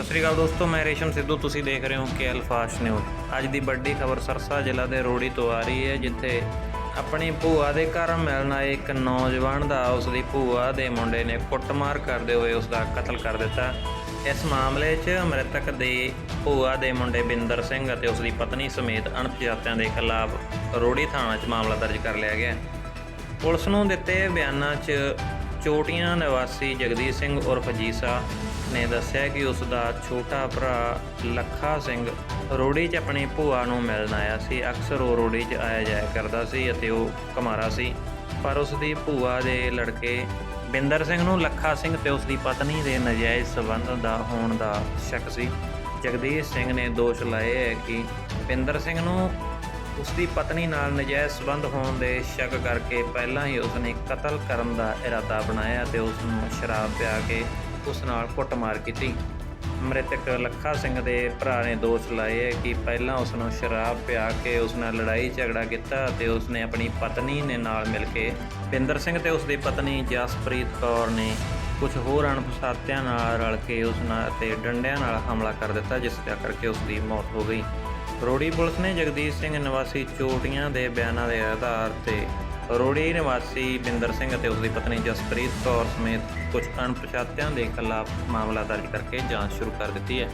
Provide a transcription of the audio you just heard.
ਸਤਿ ਸ੍ਰੀ ਅਕਾਲ ਦੋਸਤੋ, ਮੈਂ ਰੇਸ਼ਮ ਸਿੱਧੂ। ਤੁਸੀਂ ਦੇਖ ਰਹੇ ਹੋ ਕੇ ਅਲਫਾਸ ਨਿਊਜ਼। ਅੱਜ ਦੀ ਵੱਡੀ ਖਬਰ ਸਰਸਾ ਜ਼ਿਲ੍ਹਾ ਦੇ ਰੋੜੀ ਤੋਂ ਆ ਰਹੀ ਹੈ, ਜਿੱਥੇ ਆਪਣੀ ਭੂਆ ਦੇ ਘਰ ਮਿਲਣ ਆਏ ਇੱਕ ਨੌਜਵਾਨ ਦਾ, ਉਸ ਦੀ ਭੂਆ ਦੇ ਮੁੰਡੇ ਨੇ ਕੁੱਟਮਾਰ ਕਰਦੇ ਹੋਏ ਉਸ ਦਾ ਕਤਲ ਕਰ ਦਿੱਤਾ। ਇਸ ਮਾਮਲੇ 'ਚ ਮ੍ਰਿਤਕ ਦੇ ਭੂਆ ਦੇ ਮੁੰਡੇ ਬਿੰਦਰ ਸਿੰਘ ਅਤੇ ਉਸ ਦੀ ਪਤਨੀ ਸਮੇਤ ਅਣਪਛਾਤਿਆਂ ਦੇ ਖਿਲਾਫ ਰੋੜੀ ਥਾਣਾ 'ਚ ਮਾਮਲਾ ਦਰਜ ਕਰ ਲਿਆ ਗਿਆ ਪੁਲਿਸ ਨੂੰ ਦਿੱਤੇ ਬਿਆਨਾਂ 'ਚ ਚੋਟੀਆਂ ਨਿਵਾਸੀ ਜਗਦੀਸ਼ ਸਿੰਘ ਉਰਫ ਜੀਸਾ ਨੇ ਦੱਸਿਆ ਕਿ ਉਸ ਦਾ ਛੋਟਾ ਭਰਾ ਲੱਖਾ ਸਿੰਘ ਰੋੜੀ 'ਚ ਆਪਣੀ ਭੂਆ ਨੂੰ ਮਿਲਣ ਆਇਆ ਸੀ। ਅਕਸਰ ਉਹ ਰੋੜੀ 'ਚ ਆਇਆ ਜਾਇਆ ਕਰਦਾ ਸੀ ਅਤੇ ਉਹ ਕੁਮਾਰਾ ਸੀ। ਪਰ ਉਸ ਦੀ ਭੂਆ ਦੇ ਲੜਕੇ ਬਿੰਦਰ ਸਿੰਘ ਨੂੰ ਲੱਖਾ ਸਿੰਘ ਤੇ ਉਸ ਦੀ ਪਤਨੀ ਦੇ ਨਜਾਇਜ਼ ਸਬੰਧ ਦਾ ਹੋਣ ਦਾ ਸ਼ੱਕ ਸੀ। ਜਗਦੀਸ਼ ਸਿੰਘ ਨੇ ਦੋਸ਼ ਲਾਏ ਹੈ ਕਿ ਬਿੰਦਰ ਸਿੰਘ ਨੂੰ ਉਸ ਦੀ ਪਤਨੀ ਨਾਲ ਨਜਾਇਜ਼ ਸਬੰਧ ਹੋਣ ਦੇ ਸ਼ੱਕ ਕਰਕੇ ਪਹਿਲਾਂ ਹੀ ਉਸ ਨੇ ਕਤਲ ਕਰਨ ਦਾ ਇਰਾਦਾ ਬਣਾਇਆ ਤੇ ਉਸ ਨੂੰ ਸ਼ਰਾਬ ਪਿਆ ਕੇ ਉਸ ਨਾਲ ਕੁੱਟਮਾਰ ਕੀਤੀ। ਮ੍ਰਿਤਕ ਲੱਖਾ ਸਿੰਘ ਦੇ ਭਰਾ ਨੇ ਦੋਸ਼ ਲਾਏ ਕਿ ਪਹਿਲਾਂ ਉਸ ਨੂੰ ਸ਼ਰਾਬ ਪਿਆ ਕੇ ਉਸ ਨਾਲ ਲੜਾਈ ਝਗੜਾ ਕੀਤਾ ਤੇ ਉਸ ਨੇ ਆਪਣੀ ਪਤਨੀ ਨੇ ਨਾਲ ਮਿਲ ਕੇ ਪਿੰਦਰ ਸਿੰਘ ਤੇ ਉਸ ਦੀ ਪਤਨੀ ਜਸਪ੍ਰੀਤ ਕੌਰ ਨੇ ਕੁਝ ਹੋਰ ਅਣਪਛਾਤਿਆਂ ਨਾਲ ਰਲ ਕੇ ਉਸ ਨਾਲ ਤੇ ਡੰਡਿਆਂ ਨਾਲ ਹਮਲਾ ਕਰ ਦਿੱਤਾ, ਜਿਸ ਕਰਕੇ ਉਸ ਦੀ ਮੌਤ ਹੋ ਗਈ। ਰੋੜੀ ਪੁਲਿਸ ਨੇ ਜਗਦੀਸ਼ ਸਿੰਘ ਨਿਵਾਸੀ ਚੋਟੀਆਂ ਦੇ ਬਿਆਨਾਂ ਦੇ ਆਧਾਰ ਤੇ ਰੋੜੀ ਨਿਵਾਸੀ ਬਿੰਦਰ ਸਿੰਘ ਅਤੇ ਉਸ ਦੀ ਪਤਨੀ ਜਸਪ੍ਰੀਤ ਕੌਰ ਸਮੇਤ ਕੁਝ ਅਣਪਛਾਤਿਆਂ ਦੇ ਖਿਲਾਫ ਮਾਮਲਾ ਦਰਜ ਕਰਕੇ ਜਾਂਚ ਸ਼ੁਰੂ ਕਰ ਦਿੱਤੀ ਹੈ।